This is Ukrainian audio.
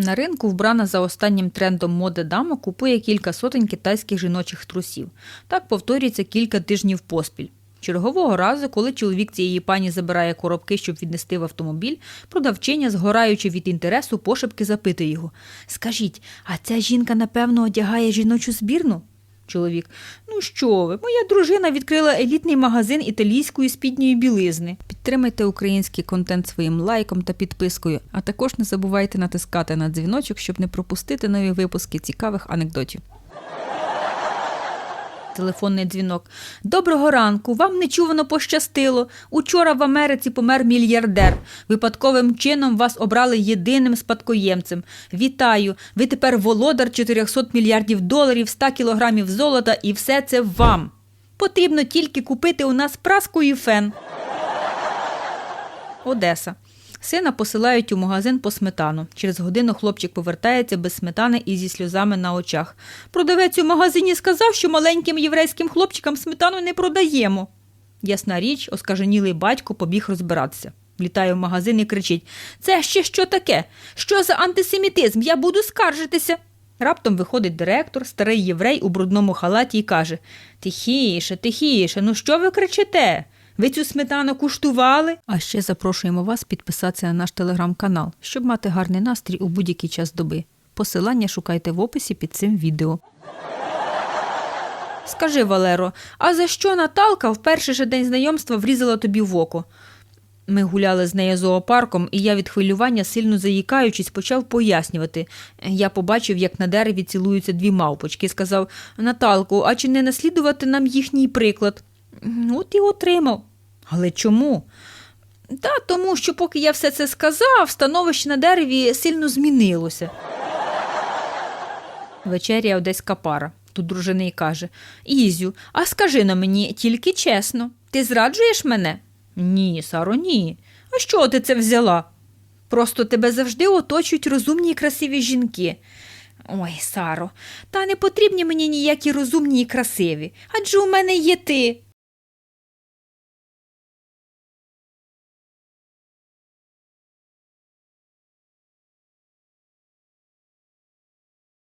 На ринку вбрана за останнім трендом моди дама купує кілька сотень китайських жіночих трусів. Так повторюється кілька тижнів поспіль. Чергового разу, коли чоловік цієї пані забирає коробки, щоб віднести в автомобіль, продавчиня, згораючи від інтересу, пошепки запитує його: Скажіть, а ця жінка, напевно, одягає жіночу збірну? Чоловік, ну що ви, моя дружина відкрила елітний магазин італійської спідньої білизни. Підтримайте український контент своїм лайком та підпискою, а також не забувайте натискати на дзвіночок, щоб не пропустити нові випуски цікавих анекдотів. Телефонний дзвінок. Доброго ранку. Вам нечувано пощастило. Учора в Америці помер мільярдер. Випадковим чином вас обрали єдиним спадкоємцем. Вітаю! Ви тепер володар 400 мільярдів доларів, 100 кілограмів золота і все це вам. Потрібно тільки купити у нас праску і фен. Одеса. Сина посилають у магазин по сметану. Через годину хлопчик повертається без сметани і зі сльозами на очах. Продавець у магазині сказав, що маленьким єврейським хлопчикам сметану не продаємо. Ясна річ, оскаженілий батько побіг розбиратися. Влітає в магазин і кричить: Це ще що таке? Що за антисемітизм? Я буду скаржитися. Раптом виходить директор, старий єврей у брудному халаті і каже: Тихіше, тихіше, ну що ви кричите? Ви цю сметану куштували? А ще запрошуємо вас підписатися на наш телеграм-канал, щоб мати гарний настрій у будь-який час доби. Посилання шукайте в описі під цим відео. Скажи, Валеро, а за що Наталка в перший же день знайомства врізала тобі в око? Ми гуляли з нею зоопарком, і я від хвилювання, сильно заїкаючись, почав пояснювати. Я побачив, як на дереві цілуються дві мавпочки, сказав Наталку, а чи не наслідувати нам їхній приклад? От і отримав. Але чому? Та тому, що поки я все це сказав, становище на дереві сильно змінилося. Вечеря одеська пара. Тут дружина й каже: Ізю, а скажи на мені тільки чесно, ти зраджуєш мене? Ні, Саро, ні. А що ти це взяла? Просто тебе завжди оточують розумні і красиві жінки. Ой, Саро, та не потрібні мені ніякі розумні і красиві, адже у мене є ти.